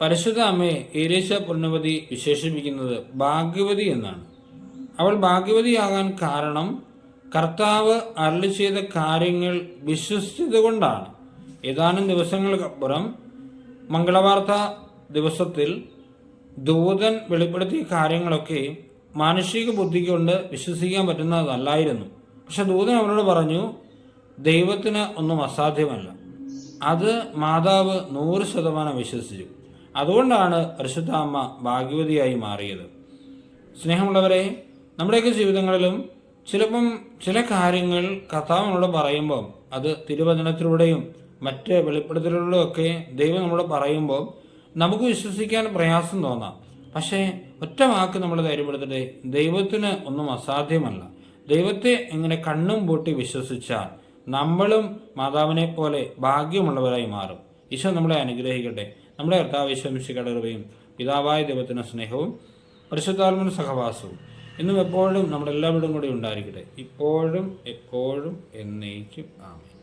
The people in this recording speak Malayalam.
പരിശുദ്ധ അമ്മയെ ഏരീശ പുണ്യവതി വിശേഷിപ്പിക്കുന്നത് ഭാഗ്യവതി എന്നാണ്. അവൾ ഭാഗ്യവതിയാകാൻ കാരണം കർത്താവ് അരളി ചെയ്ത കാര്യങ്ങൾ വിശ്വസിച്ചതുകൊണ്ടാണ് ഏതാനും ദിവസങ്ങൾക്കപ്പുറം മംഗളവാർത്ത ദിവസത്തിൽ ദൂതൻ വെളിപ്പെടുത്തിയ കാര്യങ്ങളൊക്കെ മാനുഷിക ബുദ്ധി കൊണ്ട് വിശ്വസിക്കാൻ പറ്റുന്നതല്ലായിരുന്നു. പക്ഷെ ദൂതൻ അവരോട് പറഞ്ഞു ദൈവത്തിന് ഒന്നും അസാധ്യമല്ല. അത് മാതാവ് നൂറ് ശതമാനം വിശ്വസിച്ചു. അതുകൊണ്ടാണ് പരിശുദ്ധ അമ്മ ഭാഗ്യവതിയായി മാറിയത്. സ്നേഹമുള്ളവരെ നമ്മുടെയൊക്കെ ജീവിതങ്ങളിലും ചിലപ്പം ചില കാര്യങ്ങൾ കഥാവിനോട് പറയുമ്പോൾ അത് തിരുവചനത്തിലൂടെയും മറ്റ് വെളിപ്പെടുത്തലുകളിലും ഒക്കെ ദൈവം നമ്മളോട് പറയുമ്പോൾ നമുക്ക് വിശ്വസിക്കാൻ പ്രയാസം തോന്നാം. പക്ഷേ ഒറ്റ വാക്ക് നമ്മൾ ധൈര്യപ്പെടുത്തട്ടെ ദൈവത്തിന് ഒന്നും അസാധ്യമല്ല. ദൈവത്തെ എങ്ങനെ കണ്ണും പൂട്ടി വിശ്വസിച്ചാൽ നമ്മളും മാതാവിനെ പോലെ ഭാഗ്യമുള്ളവരായി മാറും. ഈശോ നമ്മളെ അനുഗ്രഹിക്കട്ടെ. നമ്മുടെ കർത്താവ് വിശ്വമിശിക്കയുടെ കൃപയും പിതാവായ ദൈവത്തിന് സ്നേഹവും പരിശുദ്ധാത്മന സഹവാസവും എന്നും എപ്പോഴും നമ്മുടെ എല്ലാവരും കൂടി ഉണ്ടായിരിക്കട്ടെ. ഇപ്പോഴും എപ്പോഴും എന്നേക്കും. ആമേ